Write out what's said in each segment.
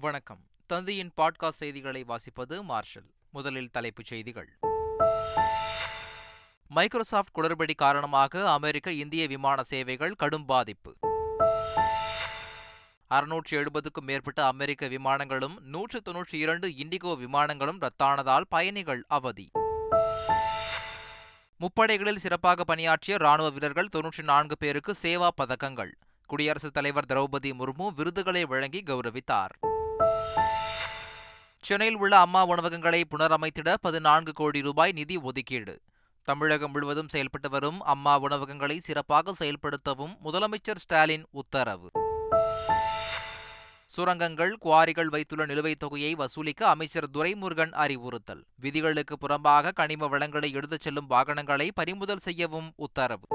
வணக்கம். தந்தையின் பாட்காஸ்ட் செய்திகளை வாசிப்பது மார்ஷல். முதலில் தலைப்புச் செய்திகள். மைக்ரோசாஃப்ட் குளறுபடி காரணமாக அமெரிக்க இந்திய விமான சேவைகள் கடும் பாதிப்பு. அறுநூற்றி எழுபதுக்கும் மேற்பட்ட அமெரிக்க விமானங்களும் நூற்று தொன்னூற்றி இரண்டு இண்டிகோ விமானங்களும் ரத்தானதால் பயணிகள் அவதி. முப்படைகளில் சிறப்பாக பணியாற்றிய ராணுவ வீரர்கள் தொன்னூற்றி நான்கு பேருக்கு சேவா பதக்கங்கள். குடியரசுத் தலைவர் திரௌபதி முர்மு விருதுகளை வழங்கி கௌரவித்தார். சென்னையில் உள்ள அம்மா உணவகங்களை புனரமைத்திட பதினான்கு கோடி ரூபாய் நிதி ஒதுக்கீடு. தமிழகம் முழுவதும் செயல்பட்டு வரும் அம்மா உணவகங்களை சிறப்பாக செயல்படுத்தவும் முதலமைச்சர் ஸ்டாலின் உத்தரவு. சுரங்கங்கள் குவாரிகள் வைத்துள்ள நிலுவைத் தொகையை வசூலிக்க அமைச்சர் துரைமுருகன் அறிவுறுத்தல். விதிகளுக்கு புறம்பாக கனிம வளங்களை எடுத்துச் செல்லும் வாகனங்களை பறிமுதல் செய்யவும் உத்தரவு.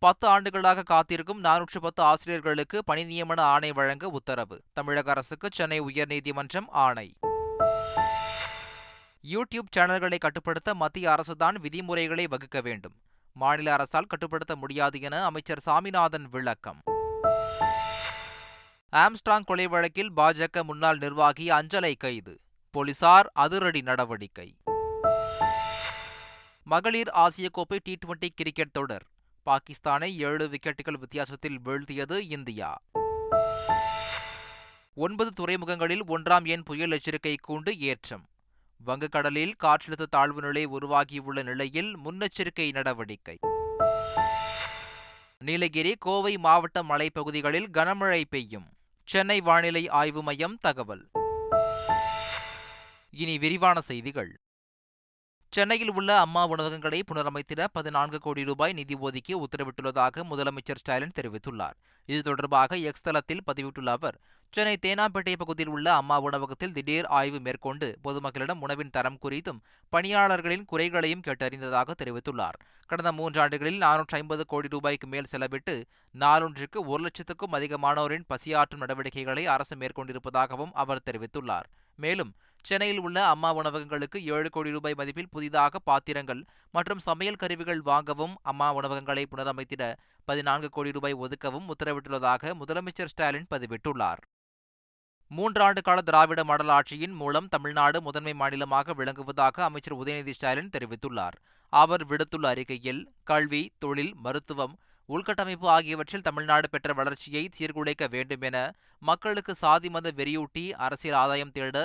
பத்து ஆண்டுகளாக காத்திருக்கும் நானூற்று பத்து ஆசிரியர்களுக்கு பணி நியமன ஆணை வழங்க உத்தரவு. தமிழக அரசுக்கு சென்னை உயர்நீதிமன்றம் ஆணை. யூடியூப் சேனல்களை கட்டுப்படுத்த மத்திய அரசுதான் விதிமுறைகளை வகுக்க வேண்டும். மாநில அரசால் கட்டுப்படுத்த முடியாது என அமைச்சர் சாமிநாதன் விளக்கம். ஆம்ஸ்டாங் கொலை வழக்கில் பாஜக முன்னாள் நிர்வாகி அஞ்சலை கைது. போலீசார் அதிரடி நடவடிக்கை. மகளிர் ஆசிய கோப்பை டி டுவெண்டி கிரிக்கெட் தொடர். பாகிஸ்தானை ஏழு விக்கெட்டுகள் வித்தியாசத்தில் வீழ்த்தியது இந்தியா. ஒன்பது துறைமுகங்களில் ஒன்றாம் எண் புயல் எச்சரிக்கை கூண்டு ஏற்றம். வங்கக்கடலில் காற்றழுத்த தாழ்வு நிலை உருவாகியுள்ள நிலையில் முன்னெச்சரிக்கை நடவடிக்கை. நீலகிரி கோவை மாவட்ட மலைப்பகுதிகளில் கனமழை பெய்யும். சென்னை வானிலை ஆய்வு மையம் தகவல். இனி விரிவான செய்திகள். சென்னையில் உள்ள அம்மா உணவகங்களை புனரமைத்திட பதினான்கு கோடி ரூபாய் நிதி ஒதுக்கி உத்தரவிட்டுள்ளதாக முதலமைச்சர் ஸ்டாலின் தெரிவித்துள்ளார். இது தொடர்பாக எக்ஸ் தளத்தில் பதிவிட்டுள்ள அவர் சென்னை தேனாம்பேட்டை பகுதியில் உள்ள அம்மா உணவகத்தில் திடீர் ஆய்வு மேற்கொண்டு பொதுமக்களிடம் உணவின் தரம் குறித்தும் பணியாளர்களின் குறைகளையும் கேட்டறிந்ததாக தெரிவித்துள்ளார். கடந்த மூன்றாண்டுகளில் நானூற்றி ஐம்பது கோடி ரூபாய்க்கு மேல் செலவிட்டு நாளொன்றுக்கு ஒரு லட்சத்துக்கும் அதிகமானோரின் பசியாற்றும் நடவடிக்கைகளை அரசு மேற்கொண்டிருப்பதாகவும் அவர் தெரிவித்துள்ளார். மேலும் சென்னையில் உள்ள அம்மா உணவகங்களுக்கு ஏழு கோடி ரூபாய் மதிப்பில் புதிதாக பாத்திரங்கள் மற்றும் சமையல் கருவிகள் வாங்கவும் அம்மா உணவகங்களை புனரமைத்திட பதினான்கு கோடி ரூபாய் ஒதுக்கவும் உத்தரவிட்டுள்ளதாக முதலமைச்சர் ஸ்டாலின் பதிவிட்டுள்ளார். மூன்றாண்டு கால திராவிட மாடல் ஆட்சியின் மூலம் தமிழ்நாடு முதன்மை மாநிலமாக விளங்குவதாக அமைச்சர் உதயநிதி ஸ்டாலின் தெரிவித்துள்ளார். அவர் விடுத்துள்ள அறிக்கையில் கல்வி தொழில் மருத்துவம் உள்கட்டமைப்பு ஆகியவற்றில் தமிழ்நாடு பெற்ற வளர்ச்சியை சீர்குலைக்க வேண்டும் என மக்களுக்கு சாதி மத வெறியூட்டி அரசியல் ஆதாயம் தேட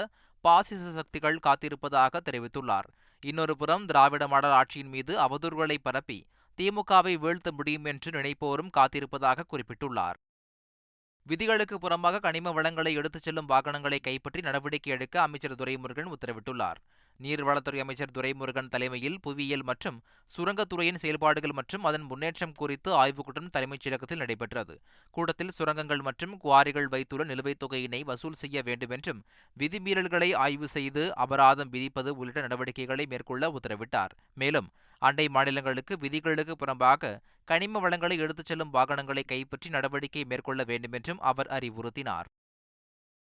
பாசிச சக்திகள் காத்திருப்பதாக தெரிவித்துள்ளார். இன்னொரு புறம் திராவிட மாடல் ஆட்சியின் மீது அவதூறுகளை பரப்பி திமுகவை வீழ்த்த முடியும் என்று நினைப்போரும் காத்திருப்பதாக குறிப்பிட்டுள்ளார். விதிகளுக்கு புறம்பாக கனிம வளங்களை எடுத்துச் செல்லும் வாகனங்களை கைப்பற்றி நடவடிக்கை எடுக்க அமைச்சர் துரைமுருகன் உத்தரவிட்டுள்ளார். நீர்வளத்துறை அமைச்சர் துரைமுருகன் தலைமையில் புவியியல் மற்றும் சுரங்கத்துறையின் செயல்பாடுகள் மற்றும் அதன் முன்னேற்றம் குறித்து ஆய்வுக் கூட்டம் தலைமைச் செயலகத்தில் நடைபெற்றது. கூட்டத்தில் சுரங்கங்கள் மற்றும் குவாரிகள் வைத்துள்ள நிலுவைத் தொகையினை வசூல் செய்ய வேண்டும் என்றும் விதிமீறல்களை ஆய்வு செய்து அபராதம் விதிப்பது உள்ளிட்ட நடவடிக்கைகளை மேற்கொள்ள உத்தரவிட்டார். மேலும் அண்டை மாநிலங்களுக்கு விதிகளுக்கு புறம்பாக கனிம வளங்களை எடுத்துச் செல்லும் வாகனங்களை கைப்பற்றி நடவடிக்கை மேற்கொள்ள வேண்டும் என்றும் அவர் அறிவுறுத்தினார்.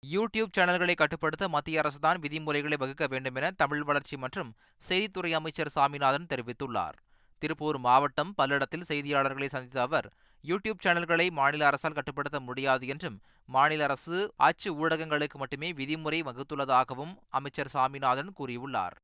யூடியூப் சேனல்களை கட்டுப்படுத்த மத்திய அரசுதான் விதிமுறைகளை வகுக்க வேண்டும் என தமிழ் வளர்ச்சி மற்றும் செய்தித்துறை அமைச்சர் சாமிநாதன் தெரிவித்துள்ளார். திருப்பூர் மாவட்டம் பல்லடத்தில் செய்தியாளர்களை சந்தித்த அவர் யூடியூப் சேனல்களை மாநில அரசால் கட்டுப்படுத்த முடியாது என்றும் மாநில அரசு அச்சு ஊடகங்களுக்கு மட்டுமே விதிமுறை வகுத்துள்ளதாகவும் அமைச்சர் சாமிநாதன் கூறியுள்ளார்.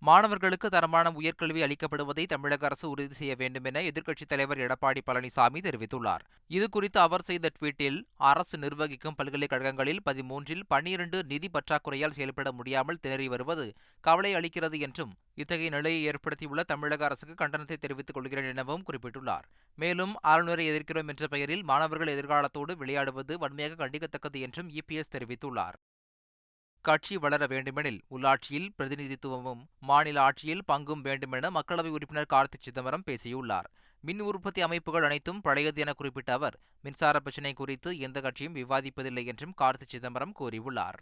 மாணவர்களுக்கு தரமான உயர்கல்வி அளிக்கப்படுவதை தமிழக அரசு உறுதி செய்ய வேண்டும் என எதிர்க்கட்சித் தலைவர் எடப்பாடி பழனிசாமி தெரிவித்துள்ளார். இதுகுறித்து அவர் செய்த ட்வீட்டில் அரசு நிர்வகிக்கும் பல்கலைக்கழகங்களில் பதிமூன்றில் பன்னிரண்டு நிதி பற்றாக்குறையால் செயல்பட முடியாமல் திணறி வருவது கவலை அளிக்கிறது என்றும் இத்தகைய நிலையை ஏற்படுத்தியுள்ள தமிழக அரசுக்கு கண்டனத்தை தெரிவித்துக் கொள்கிறேன் எனவும் குறிப்பிட்டுள்ளார். மேலும் ஆளுநரை எதிர்க்கிறோம் என்ற பெயரில் மாணவர்கள் எதிர்காலத்தோடு விளையாடுவது வன்மையாக கண்டிக்கத்தக்கது என்றும் இபிஎஸ் தெரிவித்துள்ளார். கட்சி வளர வேண்டுமெனில் உள்ளாட்சியில் பிரதிநிதித்துவமும் மாநில ஆட்சியில் பங்கும் வேண்டுமென மக்களவை உறுப்பினர் கார்த்தி சிதம்பரம் பேசியுள்ளார். மின் உற்பத்தி அமைப்புகள் அனைத்தும் பழையது என குறிப்பிட்ட அவர் மின்சார பிரச்சினை குறித்து எந்த கட்சியும் விவாதிப்பதில்லை என்றும் கார்த்தி சிதம்பரம் கூறியுள்ளார்.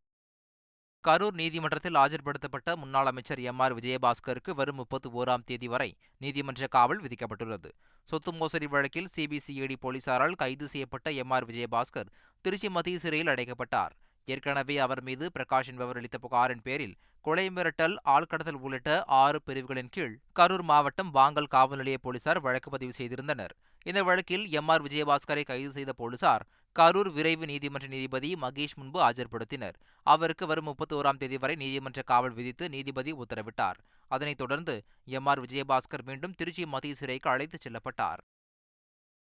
கரூர் நீதிமன்றத்தில் ஆஜர்படுத்தப்பட்ட முன்னாள் அமைச்சர் எம். ஆர். விஜயபாஸ்கருக்கு வரும் முப்பத்தி ஓராம் தேதி வரை நீதிமன்ற காவல் விதிக்கப்பட்டுள்ளது. சொத்து மோசடி வழக்கில் சிபிசிஐடி போலீசாரால் கைது செய்யப்பட்ட எம். ஆர். விஜயபாஸ்கர் திருச்சி மத்திய சிறையில் அடைக்கப்பட்டார். ஏற்கனவே அவர் மீது பிரகாஷ் என்பவர் அளித்த புகாரின் பேரில் கொலை மிரட்டல் ஆள்கடத்தல் உள்ளிட்ட ஆறு பிரிவுகளின் கீழ் கரூர் மாவட்டம் வாங்கல் காவல் நிலைய போலீசார் வழக்கு பதிவு செய்திருந்தனர். இந்த வழக்கில் எம் ஆர் விஜயபாஸ்கரை கைது செய்த போலீசார் கரூர் விரைவு நீதிமன்ற நீதிபதி மகேஷ் முன்பு ஆஜர்படுத்தினர். அவருக்கு வரும் முப்பத்தி ஓராம் தேதி வரை நீதிமன்ற காவல் விதித்து நீதிபதி உத்தரவிட்டார். அதனைத் தொடர்ந்து எம் ஆர் விஜயபாஸ்கர் மீண்டும் திருச்சி மத்திய சிறைக்கு அழைத்துச் செல்லப்பட்டார்.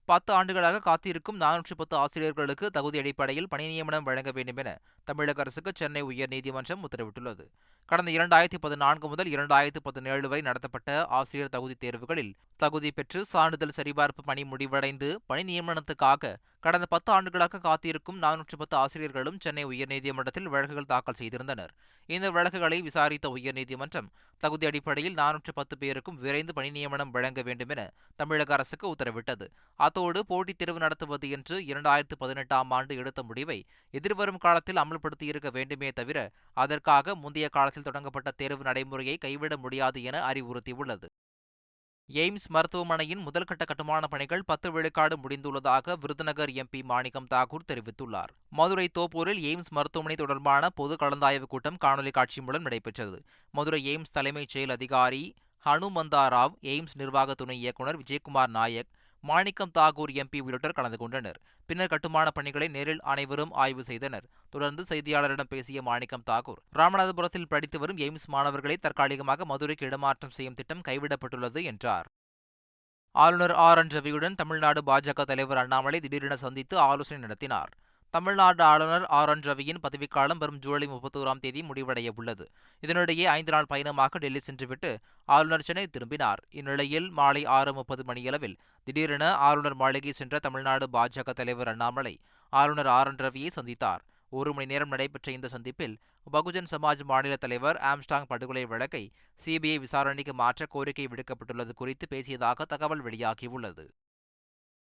பத்து ஆண்டுகளாக காத்திருக்கும் நானூற்றி பத்து ஆசிரியர்களுக்கு தகுதி அடிப்படையில் பணி நியமனம் வழங்க வேண்டும் என தமிழக அரசுக்கு சென்னை உயர்நீதிமன்றம் உத்தரவிட்டுள்ளது. கடந்த இரண்டாயிரத்தி பதினான்கு முதல் இரண்டாயிரத்தி பதினேழு வரை நடத்தப்பட்ட ஆசிரியர் தகுதி தேர்வுகளில் தகுதி பெற்று சான்றிதழ் சரிபார்ப்பு பணி முடிவடைந்து பணி நியமனத்துக்காக கடந்த பத்து ஆண்டுகளாக காத்திருக்கும் நானூற்றி பத்து ஆசிரியர்களும் சென்னை உயர்நீதிமன்றத்தில் வழக்குகள் தாக்கல் செய்திருந்தனர். இந்த வழக்குகளை விசாரித்த உயர்நீதிமன்றம் தகுதி அடிப்படையில் நானூற்று பத்து பேருக்கும் விரைந்து பணி நியமனம் வழங்க வேண்டும் என தமிழக அரசுக்கு உத்தரவிட்டது. அத்தோடு போட்டித் தேர்வு நடத்துவது என்று இரண்டாயிரத்து பதினெட்டாம் ஆண்டு எடுத்த முடிவை எதிர்வரும் காலத்தில் அமல்படுத்தியிருக்க வேண்டுமே தவிர அதற்காக முந்தைய காலத்தில் தொடங்கப்பட்ட தேர்வு நடைமுறையை கைவிட முடியாது என அறிவுறுத்தியுள்ளது. எய்ம்ஸ் மருத்துவமனையின் முதல்கட்ட கட்டுமான பணிகள் பத்து விழுக்காடு முடிந்துள்ளதாக விருதுநகர் எம்பி மாணிக்கம் தாகூர் தெரிவித்துள்ளார். மதுரை தோப்பூரில் எய்ம்ஸ் மருத்துவமனை தொடர்பான பொது கலந்தாய்வு கூட்டம் காணொலி காட்சி மூலம் நடைபெற்றது. மதுரை எய்ம்ஸ் தலைமைச் செயல் அதிகாரி ஹனுமந்தா ராவ் எய்ம்ஸ் நிர்வாக துணை இயக்குநர் விஜயகுமார் நாயக் மாணிக்கம் தாகூர் எம்பி உள்ளிட்டோர் கலந்து கொண்டனர். பின்னர் கட்டுமான பணிகளை நேரில் அனைவரும் ஆய்வு செய்தனர். தொடர்ந்து செய்தியாளரிடம் பேசிய மாணிக்கம் தாகூர் ராமநாதபுரத்தில் படித்து வரும் எய்ம்ஸ் மாணவர்களை தற்காலிகமாக மதுரைக்கு இடமாற்றம் செய்யும் திட்டம் கைவிடப்பட்டுள்ளது என்றார். ஆளுநர் ஆர். என். ரவியுடன் தமிழ்நாடு பாஜக தலைவர் அண்ணாமலை திடீரென சந்தித்து ஆலோசனை நடத்தினார். தமிழ்நாடு ஆளுநர் ஆர் என் ரவியின் பதவிக்காலம் வரும் ஜூலை முப்பத்தோராம் தேதி முடிவடைய உள்ளது. இதனிடையே ஐந்து நாள் பயணமாக டெல்லி சென்றுவிட்டு ஆளுநர் சென்னை திரும்பினார். இந்நிலையில் மாலை ஆறு முப்பது மணியளவில் திடீரென ஆளுநர் மாளிகை சென்ற தமிழ்நாடு பாஜக தலைவர் அண்ணாமலை ஆளுநர் ஆர் என் ரவியை சந்தித்தார். ஒரு மணி நேரம் நடைபெற்ற இந்த சந்திப்பில் பகுஜன் சமாஜ் மாநில தலைவர் ஆம்ஸ்டாங் படுகொலை வழக்கை சிபிஐ விசாரணைக்கு மாற்ற கோரிக்கை விடுக்கப்பட்டுள்ளது குறித்து பேசியதாக தகவல் வெளியாகியுள்ளது.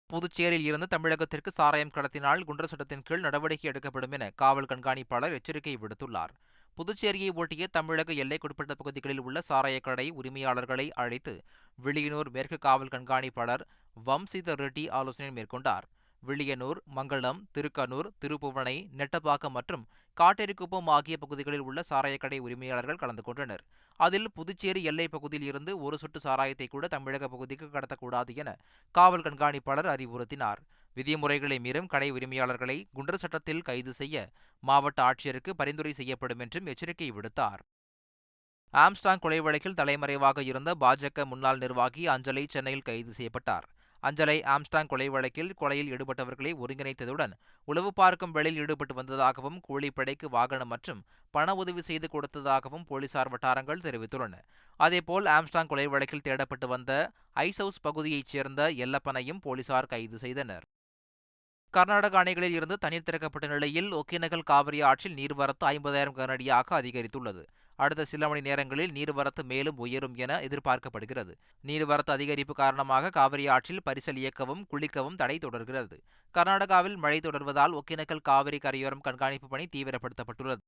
புதுச்சேரியில் இருந்து தமிழகத்திற்கு சாராயம் கடத்தினால் குண்டர் சட்டத்தின் கீழ் நடவடிக்கை எடுக்கப்படும் என காவல் கண்காணிப்பாளர் எச்சரிக்கை விடுத்துள்ளார். புதுச்சேரியை ஒட்டிய தமிழக எல்லைக்குட்பட்ட பகுதிகளில் உள்ள சாராய கடை உரிமையாளர்களை அழைத்து விழியனூர் மேற்கு காவல் கண்காணிப்பாளர் வம்சித ரெட்டி ஆலோசனை மேற்கொண்டார். விளியனூர் மங்களம் திருக்கனூர் திருப்புவனை நெட்டப்பாக்கம் மற்றும் காட்டேரிக்குப்பம் ஆகிய பகுதிகளில் உள்ள சாராயக்கடை உரிமையாளர்கள் கலந்து கொண்டனர். அதில் புதுச்சேரி எல்லை பகுதியில் இருந்து ஒரு சொட்டு சாராயத்தை கூட தமிழக பகுதிக்கு கடத்தக்கூடாது என காவல் கண்காணிப்பாளர் அறிவுறுத்தினார். விதிமுறைகளை மீறும் கடை உரிமையாளர்களை குண்டர் சட்டத்தில் கைது செய்ய மாவட்ட ஆட்சியருக்கு பரிந்துரை செய்யப்படும் என்றும் எச்சரிக்கை விடுத்தார். ஆம்ஸ்டாங் கொலை வழக்கில் தலைமறைவாக இருந்த பாஜக முன்னாள் நிர்வாகி அஞ்சலை சென்னையில் கைது செய்யப்பட்டார். அஞ்சலை ஆம்ஸ்டாங் கொலை வழக்கில் கொலையில் ஈடுபட்டவர்களை ஒருங்கிணைத்ததுடன் உளவு பார்க்கும் வேளையில் ஈடுபட்டு வந்ததாகவும் கூலிப்படைக்கு வாகனம் மற்றும் பண உதவி செய்து கொடுத்ததாகவும் போலீசார் வட்டாரங்கள் தெரிவித்துள்ளன. அதேபோல் ஆம்ஸ்டாங் கொலை வழக்கில் தேடப்பட்டு வந்த ஐஸ் ஹவுஸ் பகுதியைச் சேர்ந்த எல்லப்பனையும் போலீசார் கைது செய்தனர். கர்நாடக அணைகளில் இருந்து தண்ணீர் திறக்கப்பட்ட நிலையில் ஒகேனகல் காவிரி ஆற்றில் நீர்வரத்து ஐம்பதாயிரம் கனடியாக அதிகரித்துள்ளது. அடுத்த சில மணி நேரங்களில் நீர்வரத்து மேலும் உயரும் என எதிர்பார்க்கப்படுகிறது. நீர்வரத்து அதிகரிப்பு காரணமாக காவிரி ஆற்றில் பரிசல் இயக்கவும் குளிக்கவும் தடை தொடர்கிறது. கர்நாடகாவில் மழை தொடர்வதால் ஒகேனக்கல் காவிரி கரையோரம் கண்காணிப்பு பணி தீவிரப்படுத்தப்பட்டுள்ளது.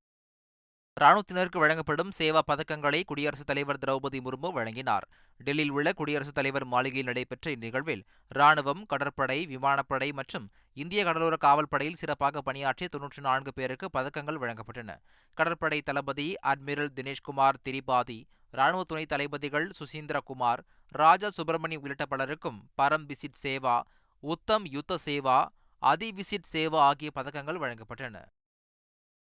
ராணுவத்தினருக்கு வழங்கப்படும் சேவா பதக்கங்களை குடியரசுத் தலைவர் திரௌபதி முர்மு வழங்கினார். டெல்லியில் உள்ள குடியரசுத் தலைவர் மாளிகையில் நடைபெற்ற இந்நிகழ்வில் ராணுவம் கடற்படை விமானப்படை மற்றும் இந்திய கடலோர காவல் படையில் சிறப்பாக பணியாற்றிய தொன்னூற்றி நான்கு பேருக்கு பதக்கங்கள் வழங்கப்பட்டன. கடற்படை தளபதி அட்மிரல் தினேஷ்குமார் திரிபாதி ராணுவ துணை தளபதிகள் சுசீந்திரகுமார் ராஜா சுப்பிரமணி உள்ளிட்ட பலருக்கும் பரம் விசிட் சேவா உத்தம் யுத்த சேவா அதி விசிட் சேவா ஆகிய பதக்கங்கள் வழங்கப்பட்டன.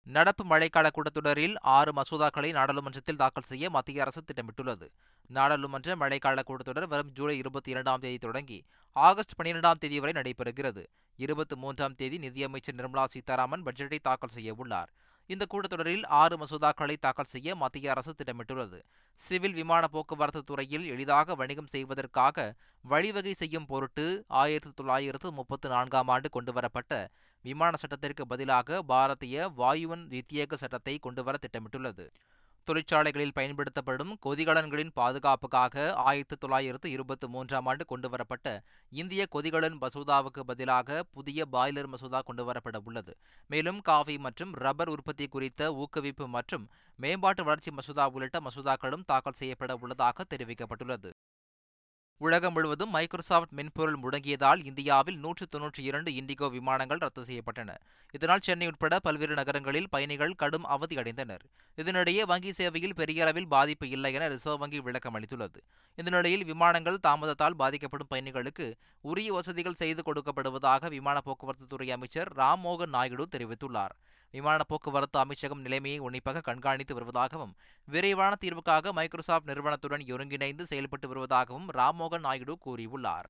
நடப்பு மழைக்கால கூட்டத்தொடரில் ஆறு மசோதாக்களை நாடாளுமன்றத்தில் தாக்கல் செய்ய மத்திய அரசு திட்டமிட்டுள்ளது. நாடாளுமன்ற மழைக்கால கூட்டத்தொடர் வரும் ஜூலை இருபத்தி இரண்டாம் தேதி தொடங்கி ஆகஸ்ட் பனிரெண்டாம் தேதி வரை நடைபெறுகிறது. இருபத்தி மூன்றாம் தேதி நிதியமைச்சர் நிர்மலா சீதாராமன் பட்ஜெட்டை தாக்கல் செய்ய உள்ளார். இந்த கூட்டத்தொடரில் ஆறு மசோதாக்களை தாக்கல் செய்ய மத்திய அரசு திட்டமிட்டுள்ளது. சிவில் விமான போக்குவரத்து துறையில் எளிதாக வணிகம் செய்வதற்காக வழிவகை செய்யும் பொருட்டு ஆயிரத்தி தொள்ளாயிரத்து முப்பத்து நான்காம் ஆண்டு கொண்டுவரப்பட்ட விமான சட்டத்திற்கு பதிலாக பாரதிய வாயுவன் வித்தியேக சட்டத்தை கொண்டுவர திட்டமிட்டுள்ளது. தொழிற்சாலைகளில் பயன்படுத்தப்படும் கொதிகலன்களின் பாதுகாப்புக்காக ஆயிரத்தி தொள்ளாயிரத்து இருபத்தி மூன்றாம் ஆண்டு கொண்டுவரப்பட்ட இந்திய கொதிகலன் மசோதாவுக்கு பதிலாக புதிய பாய்லர் மசோதா கொண்டுவரப்பட உள்ளது. மேலும் காஃபி மற்றும் ரப்பர் உற்பத்தி குறித்த ஊக்குவிப்பு மற்றும் மேம்பாட்டு வளர்ச்சி மசோதா உள்ளிட்ட மசோதாக்களும் தாக்கல் செய்யப்பட உள்ளதாக தெரிவிக்கப்பட்டுள்ளது. உலகம் முழுவதும் மைக்ரோசாஃப்ட் மென்பொருள் முடங்கியதால் இந்தியாவில் நூற்று தொன்னூற்றி இரண்டு இண்டிகோ விமானங்கள் ரத்து செய்யப்பட்டன. இதனால் சென்னை உட்பட பல்வேறு நகரங்களில் பயணிகள் கடும் அவதியடைந்தனர் இதனிடையே வங்கி சேவையில் பெரிய அளவில் பாதிப்பு இல்லை என ரிசர்வ் வங்கி விளக்கம் அளித்துள்ளது. இந்த நிலையில் விமானங்கள் தாமதத்தால் பாதிக்கப்படும் பயணிகளுக்கு உரிய வசதிகள் செய்து கொடுக்கப்படுவதாக விமான போக்குவரத்து துறை அமைச்சர் ராம்மோகன் நாயுடு தெரிவித்துள்ளார். விமான போக்குவரத்து அமைச்சகம் நிலைமையை உன்னிப்பாக கண்காணித்து வருவதாகவும் விரைவான தீர்வுக்காக மைக்ரோசாப்ட் நிறுவனத்துடன் ஒருங்கிணைந்து செயல்பட்டு வருவதாகவும் ராம்மோகன் நாயுடு கூறியுள்ளார்.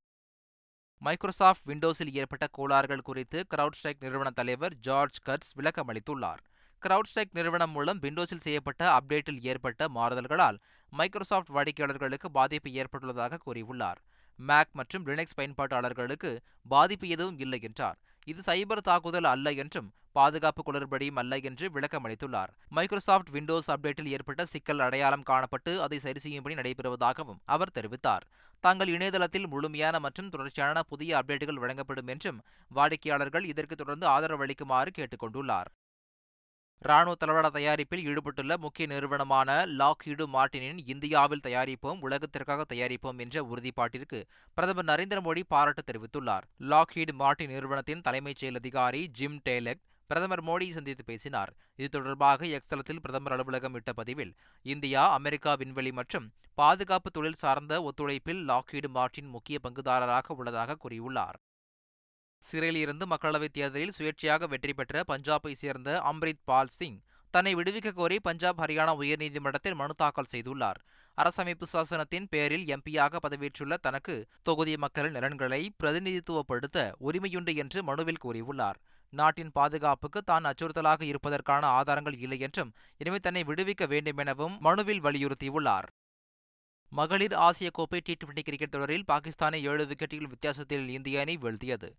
மைக்ரோசாப்ட் விண்டோஸில் ஏற்பட்ட கோளாறுகள் குறித்து கிரவுட்ஸ்ட்ரைக் நிறுவன தலைவர் ஜார்ஜ் கட்ஸ் விளக்கம் அளித்துள்ளார் கிரவுட்ஸ்ட்ரைக் நிறுவனம் மூலம் விண்டோஸில் செய்யப்பட்ட அப்டேட்டில் ஏற்பட்ட மாறுதல்களால் மைக்ரோசாப்ட் வாடிக்கையாளர்களுக்கு பாதிப்பு ஏற்பட்டுள்ளதாக கூறியுள்ளார். மேக் மற்றும் லினக்ஸ் பயன்பாட்டாளர்களுக்கு பாதிப்பு எதுவும் இல்லை என்றார். இது சைபர் தாக்குதல் அல்ல என்றும் பாதுகாப்பு குளறுபடியும் அல்ல என்று விளக்கம் அளித்துள்ளார் மைக்ரோசாப்ட் விண்டோஸ் அப்டேட்டில் ஏற்பட்ட சிக்கல் அடையாளம் காணப்பட்டு அதை சரி செய்யும்படி நடைபெறுவதாகவும் அவர் தெரிவித்தார். தங்கள் இணையதளத்தில் முழுமையான மற்றும் தொடர்ச்சியான புதிய அப்டேட்டுகள் வழங்கப்படும் என்றும் வாடிக்கையாளர்கள் இதற்கு தொடர்ந்து ஆதரவு அளிக்குமாறு கேட்டுக் கொண்டுள்ளார் ராணுவ தளவாட தயாரிப்பில் ஈடுபட்டுள்ள முக்கிய நிறுவனமான லாக்ஹீடு மார்டினின் இந்தியாவில் தயாரிப்போம் உலகத்திற்காக தயாரிப்போம் என்ற உறுதிப்பாட்டிற்கு பிரதமர் நரேந்திர மோடி பாராட்டு தெரிவித்துள்ளார். லாக்ஹீடு மார்டின் நிறுவனத்தின் தலைமைச் செயல் அதிகாரி ஜிம் டேலெக் பிரதமர் மோடி சந்தித்து பேசினார். இது தொடர்பாக எக்ஸலத்தில் பிரதமர் அலுவலகம் இட்ட பதிவில் இந்தியா அமெரிக்கா விண்வெளி மற்றும் பாதுகாப்பு தொழில் சார்ந்த ஒத்துழைப்பில் லாக்ஹீடு மார்டின் முக்கிய பங்குதாரராக உள்ளதாக கூறியுள்ளார். சிறையில் இருந்து மக்களவைத் தேர்தலில் சுயேட்சையாக வெற்றி பெற்ற பஞ்சாபை சேர்ந்த அம்ரித் பால் சிங் தன்னை விடுவிக்க கோரி பஞ்சாப் ஹரியானா உயர்நீதிமன்றத்தில் மனு தாக்கல் செய்துள்ளார். அரசமைப்பு சாசனத்தின் பேரில் எம்பியாக பதவியேற்றுள்ள தனக்கு தொகுதி மக்களின் நலன்களை பிரதிநிதித்துவப்படுத்த உரிமையுண்டு என்று மனுவில் கூறியுள்ளார். நாட்டின் பாதுகாப்புக்கு தான் அச்சுறுத்தலாக இருப்பதற்கான ஆதாரங்கள் இல்லை என்றும் எனவே தன்னை விடுவிக்க வேண்டும் எனவும் மனுவில் வலியுறுத்தியுள்ளார். மகளிர் ஆசிய கோப்பை டி டுவெண்டி கிரிக்கெட் தொடரில் பாகிஸ்தானை ஏழு விக்கெட்டுகள் வித்தியாசத்தில் இந்திய அணி வீழ்த்தியது.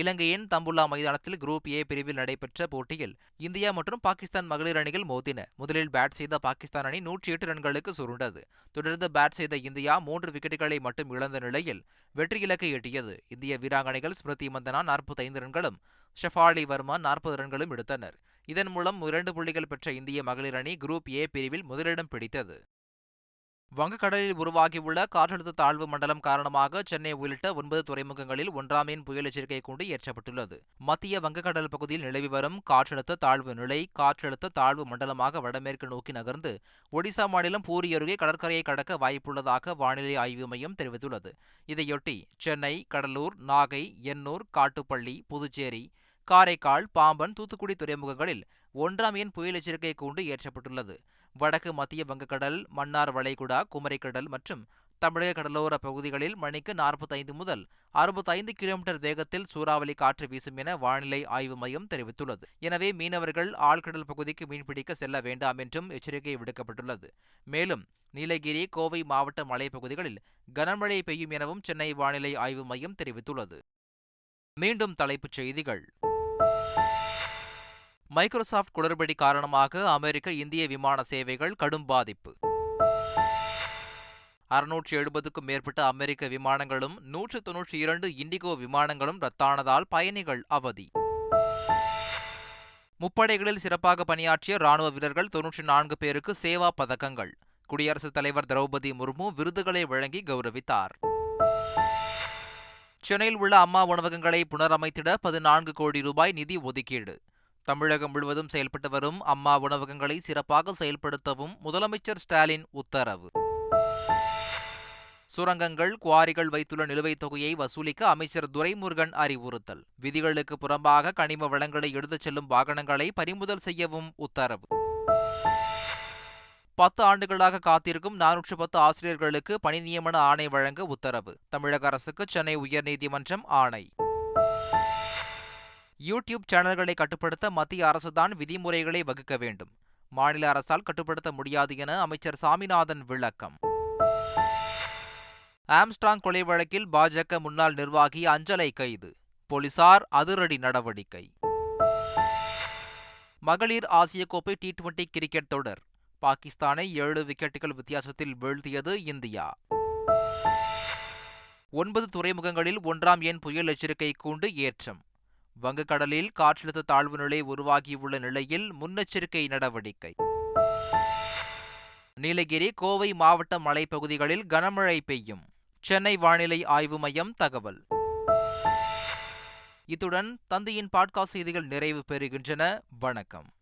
இலங்கையின் தம்புல்லா மைதானத்தில் குரூப் ஏ பிரிவில் நடைபெற்ற போட்டியில் இந்தியா மற்றும் பாகிஸ்தான் மகளிர் அணிகள் மோதின. முதலில் பேட் செய்த பாகிஸ்தான் அணி நூற்றி எட்டு ரன்களுக்கு சுருண்டது. தொடர்ந்து பேட் செய்த இந்தியா மூன்று விக்கெட்டுகளை மட்டும் இழந்த நிலையில் வெற்றி இலக்கை எட்டியது. இந்திய வீராங்கனைகள் ஸ்மிருதி மந்தனா நாற்பத்தைந்து ரன்களும் ஷெஃபாலி வர்மா நாற்பது ரன்களும் எடுத்தனர். இதன் மூலம் இரண்டு புள்ளிகள் பெற்ற இந்திய மகளிர் அணி குரூப் ஏ பிரிவில் முதலிடம் பிடித்தது. வங்கக்கடலில் உருவாகியுள்ள காற்றழுத்த தாழ்வு மண்டலம் காரணமாக சென்னை உள்ளிட்ட ஒன்பது துறைமுகங்களில் ஒன்றாம் எண் புயல் எச்சரிக்கை கூண்டு ஏற்றப்பட்டுள்ளது மத்திய வங்கக்கடல் பகுதியில் நிலவி வரும் காற்றழுத்த தாழ்வு நிலை காற்றழுத்த தாழ்வு மண்டலமாக வடமேற்கு நோக்கி நகர்ந்து ஒடிசா மாநிலம் பூரி அருகே கடற்கரையை கடக்க வாய்ப்புள்ளதாக வானிலை ஆய்வு மையம் தெரிவித்துள்ளது. இதையொட்டி சென்னை கடலூர் நாகை எண்ணூர் காட்டுப்பள்ளி புதுச்சேரி காரைக்கால் பாம்பன் தூத்துக்குடி துறைமுகங்களில் ஒன்றாம் எண் புயல் எச்சரிக்கை கூண்டு ஏற்றப்பட்டுள்ளது வடக்கு மத்திய வங்கக்கடல் மன்னார் வளைகுடா குமரிக்கடல் மற்றும் தமிழக கடலோர பகுதிகளில் மணிக்கு நாற்பத்தைந்து முதல் அறுபத்தைந்து கிலோமீட்டர் வேகத்தில் சூறாவளி காற்று வீசும் என வானிலை ஆய்வு மையம் தெரிவித்துள்ளது. எனவே மீனவர்கள் ஆழ்கடல் பகுதிக்கு மீன்பிடிக்க செல்ல வேண்டாம் என்றும் எச்சரிக்கை விடுக்கப்பட்டுள்ளது. மேலும் நீலகிரி கோவை மாவட்ட மலைப்பகுதிகளில் கனமழை பெய்யும் எனவும் சென்னை வானிலை ஆய்வு மையம் தெரிவித்துள்ளது. மீண்டும் தலைப்புச் செய்திகள். மைக்ரோசாப்ட் குளறுபடி காரணமாக அமெரிக்க இந்திய விமான சேவைகள் கடும் பாதிப்பு. அறுநூற்றி எழுபதுக்கும் மேற்பட்ட அமெரிக்க விமானங்களும் நூற்று தொன்னூற்றி இரண்டு இண்டிகோ விமானங்களும் ரத்தானதால் பயணிகள் அவதி. முப்படைகளில் சிறப்பாக பணியாற்றிய ராணுவ வீரர்கள் தொன்னூற்றி நான்கு பேருக்கு சேவா பதக்கங்கள். குடியரசுத் தலைவர் திரௌபதி முர்மு விருதுகளை வழங்கி கௌரவித்தார். சென்னையில் உள்ள அம்மா உணவகங்களை புனரமைத்திட பதினான்கு கோடி ரூபாய் நிதி ஒதுக்கீடு. தமிழகம் முழுவதும் செயல்பட்டு வரும் அம்மா உணவகங்களை சிறப்பாக செயல்படுத்தவும் முதலமைச்சர் ஸ்டாலின் உத்தரவு. சுரங்கங்கள் குவாரிகள் வைத்துள்ள நிலுவைத் தொகையை வசூலிக்க அமைச்சர் துரைமுருகன் அறிவுறுத்தல். விதிகளுக்கு புறம்பாக கனிம வளங்களை எடுத்துச் செல்லும் வாகனங்களை பறிமுதல் செய்யவும் உத்தரவு. பத்து ஆண்டுகளாக காத்திருக்கும் நானூற்று பத்து ஆசிரியர்களுக்கு பணி நியமன ஆணை வழங்க உத்தரவு. தமிழக அரசுக்கு சென்னை உயர்நீதிமன்றம் ஆணை. யூடியூப் சேனல்களை கட்டுப்படுத்த மத்திய அரசுதான் விதிமுறைகளை வகுக்க வேண்டும். மாநில அரசால் கட்டுப்படுத்த முடியாது என அமைச்சர் சாமிநாதன் விளக்கம். ஆம்ஸ்ட்ராங் கொலை வழக்கில் பாஜக முன்னாள் நிர்வாகி அஞ்சலை கைது. போலீசார் அதிரடி நடவடிக்கை. மகளிர் ஆசிய கோப்பை டி டுவெண்டி கிரிக்கெட் தொடர். பாகிஸ்தானை ஏழு விக்கெட்டுகள் வித்தியாசத்தில் வீழ்த்தியது இந்தியா. ஒன்பது துறைமுகங்களில் ஒன்றாம் எண் புயல் எச்சரிக்கை கூண்டு ஏற்றம். வங்கக்கடலில் காற்றழுத்த தாழ்வு நிலை உருவாகியுள்ள நிலையில் முன்னெச்சரிக்கை நடவடிக்கை. நீலகிரி கோவை மாவட்ட மலைப்பகுதிகளில் கனமழை பெய்யும். சென்னை வானிலை ஆய்வு மையம் தகவல். இத்துடன் தந்தையின் பாட்காஸ்ட் செய்திகள் நிறைவு பெறுகின்றன. வணக்கம்.